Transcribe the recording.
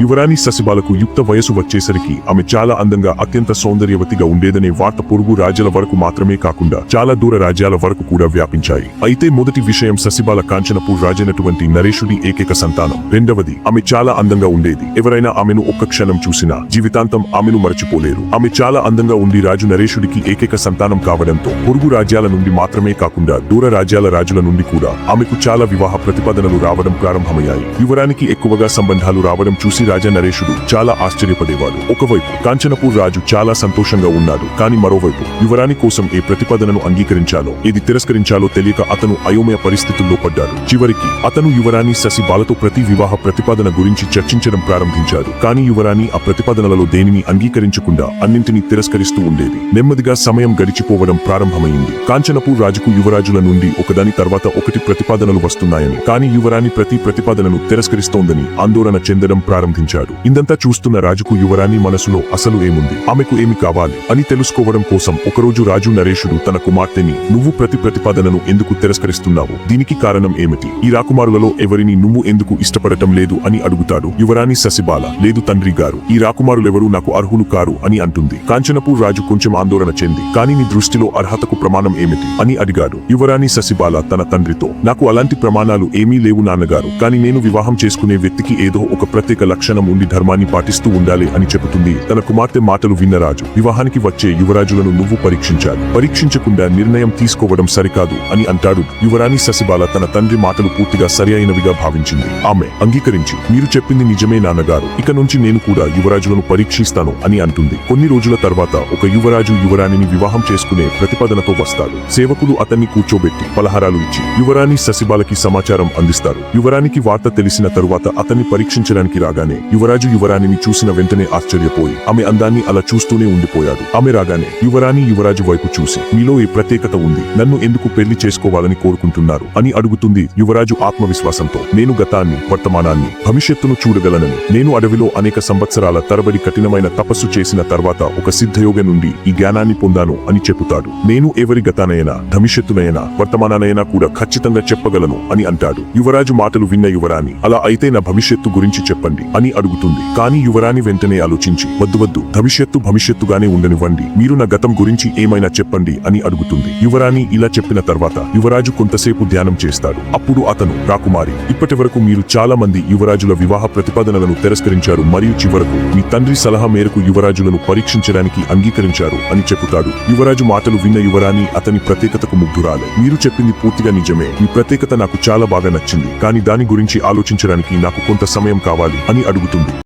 యువరాణి ససిబాలకు యుక్త వయసు వచ్చేసరికి ఆమె చాలా అందంగా అత్యంత సౌందర్యవతిగా ఉండేదనే వార్త పొరుగు రాజ్యాల వరకు మాత్రమే కాకుండా చాలా దూర రాజ్యాల వరకు కూడా వ్యాపించాయి. అయితే మొదటి విషయం ససిబాల కాంచనపూర్ రాజైనటువంటి నరేషుడి ఏకైక సంతానం. రెండవది ఆమె చాలా అందంగా ఉండేది. ఎవరైనా ఆమెను ఒక్క క్షణం చూసినా జీవితాంతం ఆమెను మరచిపోలేరు. ఆమె చాలా అందంగా ఉండి రాజు నరేషుడికి ఏకైక సంతానం కావడంతో పొరుగు రాజ్యాల నుండి మాత్రమే కాకుండా దూర రాజ్యాల రాజుల నుండి కూడా ఆమెకు చాలా వివాహ ప్రతిపాదనలు రావడం ప్రారంభమయ్యాయి. యువరానికి ఎక్కువగా సంబంధాలు రావడం చూసి రాజా నరేషుడు చాలా ఆశ్చర్యపడేవాడు. ఒకవైపు కాంచనపూర్ రాజు చాలా సంతోషంగా ఉన్నాడు. కానీ మరోవైపు యువరాణి కోసం ఏ ప్రతిపాదనను అంగీకరించాలో ఏది తిరస్కరించాలో తెలియక అతను అయోమయ పరిస్థితుల్లో పడ్డాడు. చివరికి అతను యువరాణి శశి బాలతో ప్రతి వివాహ ప్రతిపాదన గురించి చర్చించడం ప్రారంభించాడు కానీ యువరాణి ఆ ప్రతిపాదనలలో దేనిని అంగీకరించకుండా అన్నింటినీ తిరస్కరిస్తూ ఉండేది. నెమ్మదిగా సమయం గడిచిపోవడం ప్రారంభమైంది. కాంచనపూర్ రాజుకు యువరాజుల నుండి ఒకదాని తర్వాత ఒకటి ప్రతిపాదనలు వస్తున్నాయని కానీ యువరాణి ప్రతి ప్రతిపాదనను తిరస్కరిస్తోందని ఆందోళన చెందడం బంధించాడు ఇందంతా చూస్తున్న రాజుకు యువరాణి మనసులో అసలు ఏముంది? ఆమెకు ఏమి కావాలి? అని తెలుసుకోవడం కోసం ఒకరోజు రాజు నరేషుడు తన కుమార్తెని నువ్వు ప్రతి ప్రతిపాదనను ఎందుకు తిరస్కరిస్తున్నావు? దీనికి కారణం ఏమిటి? ఈ రాకుమారులలో ఎవరిని నువ్వు ఎందుకు ఇష్టపడటం లేదు అని అడుగుతాడు యువరాణి ససిబాల లేదు తండ్రి గారు ఈ రాకుమారులెవరూ నాకు అర్హులు కారు అని అంటుంది. కాంచనపూర్ రాజు కొంచెం ఆందోళన చెంది కానీ నీ దృష్టిలో అర్హతకు ప్రమాణం ఏమిటి? అని అడిగాడు. యువరాణి ససిబాల తన తండ్రితో నాకు అలాంటి ప్రమాణాలు ఏమీ లేవు నాన్నగారు కానీ నేను వివాహం చేసుకునే వ్యక్తికి ఏదో ఒక ప్రత్యేక లక్షణం ఉండి ధర్మాన్ని పాటిస్తూ ఉండాలి అని చెబుతుంది. తన కుమార్తె మాటలు విన్న రాజు వివాహానికి వచ్చే యువరాజులను నువ్వు పరీక్షించాలి. పరీక్షించకుండా నిర్ణయం తీసుకోవడం సరికాదు అని అంటాడు యువరాణి శశిబాల తన తండ్రి మాటలు పూర్తిగా సరియైనవిగా భావించింది. ఆమె అంగీకరించి మీరు చెప్పింది నిజమే నాన్నగారు ఇక నుంచి నేను కూడా యువరాజులను పరీక్షిస్తాను అని అంటుంది. కొన్ని రోజుల తర్వాత ఒక యువరాజు యువరాణిని వివాహం చేసుకునే ప్రతిపాదనతో వస్తాడు. సేవకులు అతన్ని కూర్చోబెట్టి పలహారాలు ఇచ్చి యువరాణి శశిబాలకి సమాచారం అందిస్తారు. యువరానికి వార్త తెలిసిన తరువాత అతన్ని పరీక్షించడానికి రాగానే యువరాజు యువరాణిని చూసిన వెంటనే ఆశ్చర్యపోయి ఆమె అందాన్ని అలా చూస్తూనే ఉండిపోయాడు. ఆమె రాగానే యువరాణి యువరాజు వైపు చూసి మీలో ఏ ప్రత్యేకత ఉంది? నన్ను ఎందుకు పెళ్ళి చేసుకోవాలని కోరుకుంటున్నారు? అని అడుగుతుంది యువరాజు ఆత్మవిశ్వాసంతో. నేను గతాన్ని వర్తమానాన్ని భవిష్యత్తును చూడగలనని నేను అడవిలో అనేక సంవత్సరాల తరబడి కఠినమైన తపస్సు చేసిన తర్వాత ఒక సిద్ధయోగ నుండి ఈ జ్ఞానాన్ని పొందాను అని చెబుతాడు. నేను ఎవరి గతానైనా భవిష్యత్తునైనా వర్తమానానైనా కూడా ఖచ్చితంగా చెప్పగలను అని అంటాడు. యువరాజు మాటలు విన్న యువరాణి అలా అయితే నా భవిష్యత్తు గురించి చెప్పండి అని అడుగుతుంది. కానీ యువరాణి వెంటనే ఆలోచించి వద్దు వద్దు భవిష్యత్తు భవిష్యత్తుగానే ఉండనివ్వండి. మీరు నా గతం గురించి ఏమైనా చెప్పండి అని అడుగుతుంది. యువరాణి ఇలా చెప్పిన తర్వాత యువరాజు కొంతసేపు ధ్యానం చేస్తాడు. అప్పుడు అతను రాకుమారి ఇప్పటి వరకు మీరు చాలా మంది యువరాజుల వివాహ ప్రతిపాదనలను తిరస్కరించారు మరియు చివరకు మీ తండ్రి సలహా మేరకు యువరాజులను పరీక్షించడానికి అంగీకరించారు అని చెబుతాడు. యువరాజు మాటలు విన్న యువరాణి అతని ప్రత్యేకతకు ముగ్ధురాలే మీరు చెప్పింది పూర్తిగా నిజమే. మీ ప్రత్యేకత నాకు చాలా బాగా నచ్చింది. కానీ దాని గురించి ఆలోచించడానికి నాకు కొంత సమయం కావాలి అని అడుగుతుంది.